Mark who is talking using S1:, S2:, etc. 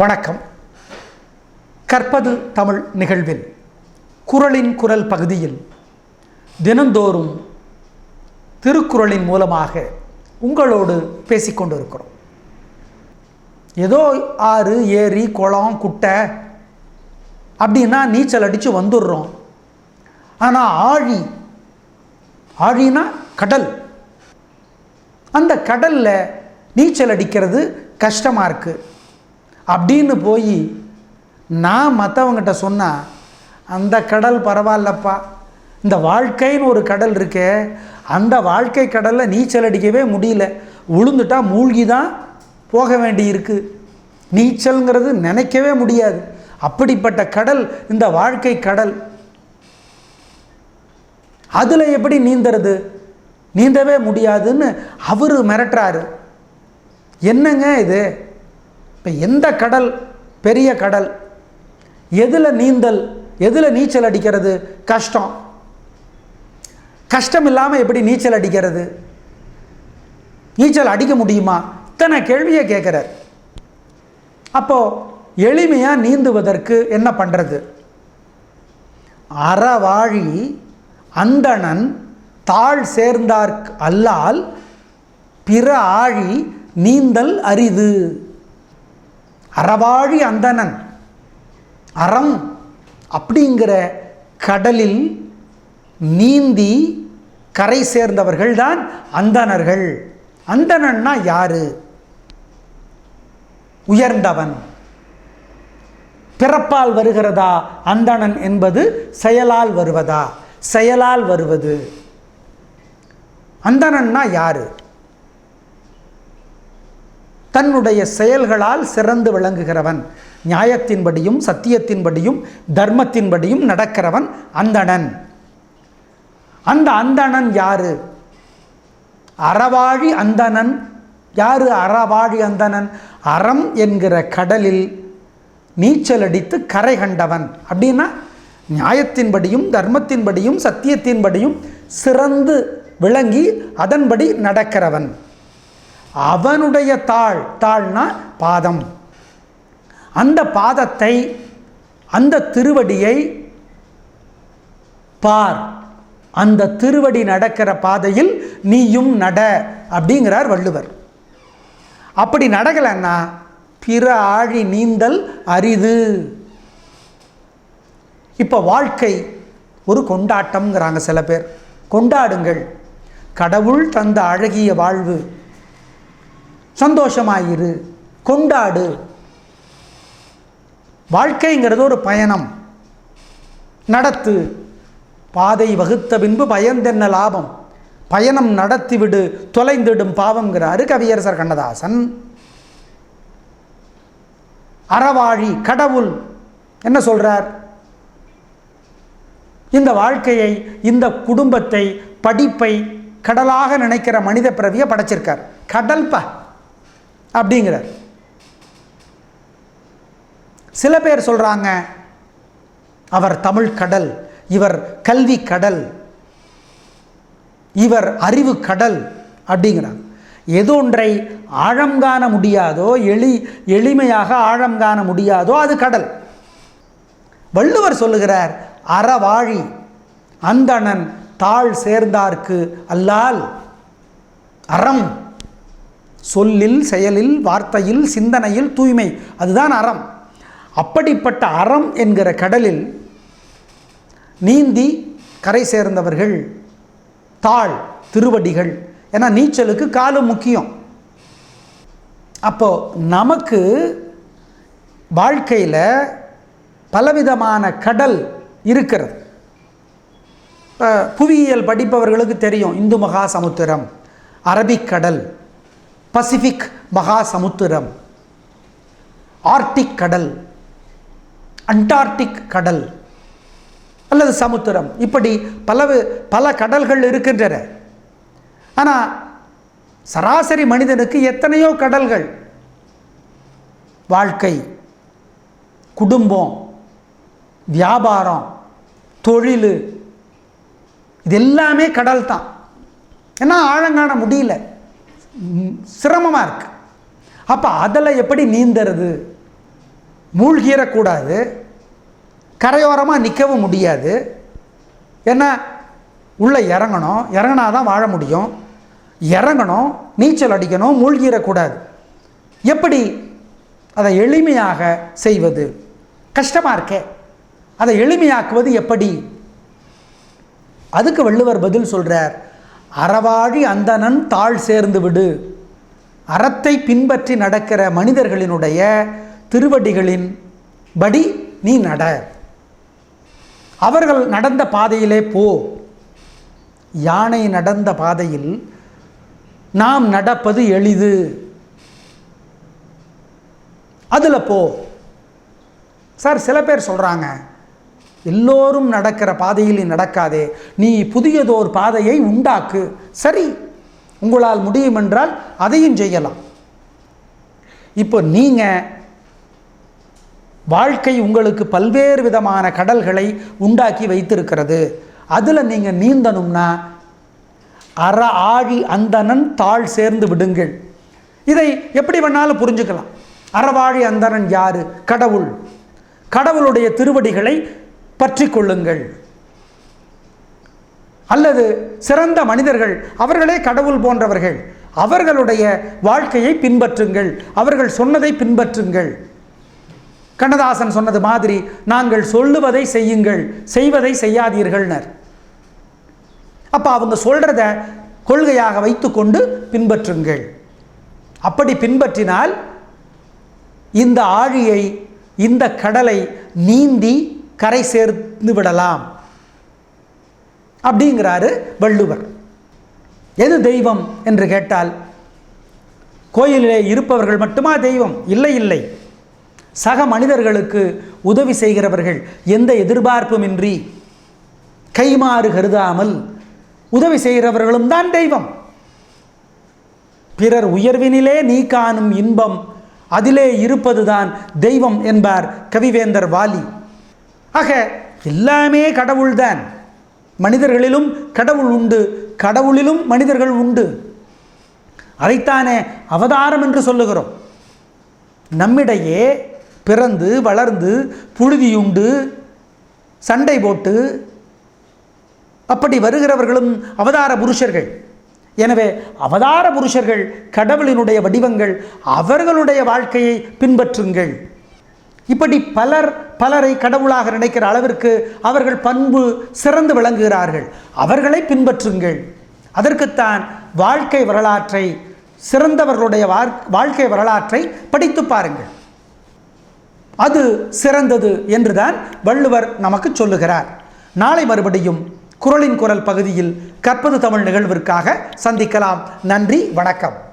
S1: வணக்கம். கற்பது தமிழ் நிகழ்வில் குரலின் குரல் பகுதியில் தினந்தோறும் திருக்குறளின் மூலமாக உங்களோடு பேசிக்கொண்டிருக்கிறோம். ஏதோ ஆறு ஏரி குளம் குட்டை அப்படின்னா நீச்சல் அடித்து வந்துடுறோம். ஆனால் ஆழி ஆழினா கடல். அந்த கடலில் நீச்சல் அடிக்கிறது கஷ்டமாக இருக்குது அப்படின்னு போய் நான் மற்றவங்கிட்ட சொன்னால் அந்த கடல் பரவாயில்லப்பா. இந்த வாழ்க்கைன்னு ஒரு கடல் இருக்கே அந்த வாழ்க்கை கடலில் நீச்சல் அடிக்கவே முடியல. உளுந்துட்டா மூழ்கி தான் போக வேண்டியிருக்கு. நீச்சல்ங்கிறது நினைக்கவே முடியாது. அப்படிப்பட்ட கடல் இந்த வாழ்க்கை கடல். அதில் எப்படி நீந்துறது? நீந்தவே முடியாதுன்னு அவர் மிரட்டுறாரு. என்னங்க இது? இப்போ எந்த கடல் பெரிய கடல்? எதில் நீந்தல்? எதில் நீச்சல் அடிக்கிறது? கஷ்டம். கஷ்டம் இல்லாமல் எப்படி நீச்சல் அடிக்கிறது? நீச்சல் அடிக்க முடியுமா? இத்தனை கேள்வியை கேட்குறார். அப்போது எளிமையாக நீந்துவதற்கு என்ன பண்ணுறது அறவாழி அந்தணன் தாழ் சேர்ந்தார்க் அல்லால் பிற ஆழி நீந்தல் அரிது. அறவாழி அந்தணன். அறம் அப்படிங்கிற கடலில் நீந்தி கரை சேர்ந்தவர்கள் தான் அந்தணர்கள். அந்தணன்னா யாரு? உயர்ந்தவன். பிறப்பால் வருகிறதா அந்தணன் என்பது செயலால் வருவதா? செயலால் வருவது. அந்தணன்னா யாரு? தன்னுடைய செயல்களால் சிறந்து விளங்குகிறவன். நியாயத்தின்படியும் சத்தியத்தின்படியும் தர்மத்தின்படியும் நடக்கிறவன் அந்தணன். அந்த அந்தணன் யாரு? அறவாழி அந்தணன். யாரு அறவாழி அந்தணன்? அறம் என்கிற கடலில் நீச்சல் அடித்து கரை கண்டவன். அப்படின்னா நியாயத்தின்படியும் தர்மத்தின்படியும் சத்தியத்தின்படியும் சிறந்து விளங்கி அதன்படி நடக்கிறவன். அவனுடைய தாழ் தாழ்னா பாதம். அந்த பாதத்தை அந்த திருவடியை பார். அந்த திருவடி நடக்கிற பாதையில் நீயும் நட அப்படிங்கிறார் வள்ளுவர். அப்படி நடக்கலைன்னா பிற ஆழி நீந்தல் அரிது. இப்போ வாழ்க்கை ஒரு கொண்டாட்டம்ங்கிறாங்க சில பேர். கொண்டாடுங்கள். கடவுள் தந்த அழகிய வாழ்வு. சந்தோஷமாயிரு கொண்டாடு. வாழ்க்கைங்கிறது ஒரு பயணம். நடத்து. பாதை வகுத்த பின்பு பயந்தென்ன லாபம்? பயணம் நடத்திவிடு தொலைந்திடும் பாவம்ங்கிறாரு கவியரசர் கண்ணதாசன். அறவாழி கடவுள் என்ன சொல்கிறார் இந்த வாழ்க்கையை இந்த குடும்பத்தை படிப்பை கடலாக நினைக்கிற மனித பிறவியை படைச்சிருக்கார். கடல்பா. அப்படிங்கிறார். சில பேர் சொல்கிறாங்க அவர் தமிழ் கடல் இவர் கல்வி கடல் இவர் அறிவு கடல் அப்படிங்கிறார். எது ஒன்றை ஆழம் காண முடியாதோ எளி எளிமையாக ஆழம் காண முடியாதோ அது கடல். வள்ளுவர் சொல்லுகிறார் அறவாழி அந்தணன் தாழ் சேர்ந்தார்க்கு அல்லால் அறம் சொல்லில் செயலில் வார்த்தையில் சிந்தனையில் தூய்மை. அதுதான் அறம். அப்படிப்பட்ட அறம் என்கிற கடலில் நீந்தி கரை சேர்ந்தவர்கள் தாழ் திருவடிகள். ஏன்னா நீச்சலுக்கு காலு முக்கியம். அப்போ நமக்கு வாழ்க்கையில் பலவிதமான கடல் இருக்கிறது. புவியியல் படிப்பவர்களுக்கு தெரியும். இந்து மகா சமுத்திரம் அரபிக்கடல் பசிபிக் மகா சமுத்திரம் ஆர்டிக் கடல் அண்டார்டிக் கடல் அல்லது சமுத்திரம். இப்படி பல பல கடல்கள் இருக்கின்றன. ஆனால் சராசரி மனிதனுக்கு எத்தனையோ கடல்கள்? வாழ்க்கை குடும்பம் வியாபாரம் தொழில் இது எல்லாமே கடல் தான் ஏன்னா ஆழங்காண முடியல. சிரமமாக இருக்கு. அப்போ அதில் எப்படி நீந்துறது? மூழ்கிடக்கூடாது. கரையோரமாக நிற்கவும் முடியாது. ஏன்னா உள்ளே இறங்கணும். இறங்கினா தான் வாழ முடியும். இறங்கணும் நீச்சல் அடிக்கணும் மூழ்கிடக்கூடாது. எப்படி? அதை எளிமையாக செய்வது. கஷ்டமாக இருக்கே. அதை எளிமையாக்குவது எப்படி? அதுக்கு வள்ளுவர் பதில் சொல்கிறார் அறவாழி அந்தணன் தாழ் சேர்ந்து விடு. அறத்தை பின்பற்றி நடக்கிற மனிதர்களினுடைய திருவடிகளின் படி நீ நட. அவர்கள் நடந்த பாதையிலே போ. யானை நடந்த பாதையில் நாம் நடப்பது எளிது. அதில் போ. சார் சில பேர் சொல்கிறாங்க எல்லோரும் நடக்கிற பாதையில் நீ நடக்காதே. நீ புதியதோர் பாதையை உண்டாக்கு. சரி உங்களால் முடியும் என்றால் அதையும் செய்யலாம். இப்போ நீங்கள் வாழ்க்கை உங்களுக்கு பல்வேறு விதமான கடல்களை உண்டாக்கி வைத்திருக்கிறது. அதில் நீங்கள் நீந்தணும்னா அற ஆழி அந்தணன் தாழ் சேர்ந்து விடுங்கள். இதை எப்படி வேணாலும் புரிஞ்சுக்கலாம். அறவாழி அந்தணன் யாரு? கடவுள். கடவுளுடைய திருவடிகளை பற்றி கொள்ளுங்கள் அல்லது சிறந்த மனிதர்கள் அவர்களே கடவுள் போன்றவர்கள் அவர்களுடைய வாழ்க்கையை பின்பற்றுங்கள் அவர்கள் சொன்னதை பின்பற்றுங்கள். கண்ணதாசன் சொன்னது மாதிரி நாங்கள் சொல்லுவதை செய்யுங்கள் செய்வதை செய்யாதீர்கள்னர். அப்போ அவங்க சொல்கிறத கொள்கையாக வைத்துக்கொண்டு பின்பற்றுங்கள். அப்படி பின்பற்றினால் இந்த ஆழியை இந்த கடலை நீந்தி கரை சேர்ந்து விடலாம். அப்படிங்கிறாரு வள்ளுவர். எது தெய்வம் என்று கேட்டால் கோயிலிலே இருப்பவர்கள் மட்டுமா தெய்வம்? இல்லை இல்லை. சக மனிதர்களுக்கு உதவி செய்கிறவர்கள் எந்த எதிர்பார்ப்புமின்றி கைமாறு கருதாமல் உதவி செய்கிறவர்களும் தான் தெய்வம். பிறர் உயர்வினிலே நீ காணும் இன்பம் அதிலே இருப்பதுதான் தெய்வம் என்பார் கவிவேந்தர் வாலி. ஆக எல்லாமே கடவுள்தான். மனிதர்களிலும் கடவுள் உண்டு. கடவுளிலும் மனிதர்கள் உண்டு. அதைத்தானே அவதாரம் என்று சொல்லுகிறோம். நம்மிடையே பிறந்து வளர்ந்து புழுதியுண்டு சண்டை போட்டு அப்படி வருகிறவர்களும் அவதார புருஷர்கள். எனவே அவதார புருஷர்கள் கடவுளினுடைய வடிவங்கள் அவர்களுடைய வாழ்க்கையை பின்பற்றுங்கள். இப்படி பலர் பலரை கடவுளாக நினைக்கிற அளவிற்கு அவர்கள் பண்பு சிறந்து விளங்குகிறார்கள். அவர்களை பின்பற்றுங்கள். அதற்குத்தான் வாழ்க்கை வரலாற்றை சிறந்தவர்களுடைய வாழ்க்கை வரலாற்றை படித்து பாருங்கள். அது சிறந்தது என்றுதான் வள்ளுவர் நமக்கு சொல்லுகிறார். நாளை மறுபடியும் குரலின் குரல் பகுதியில் கற்பது தமிழ் நிகழ்விற்காக சந்திக்கலாம். நன்றி வணக்கம்.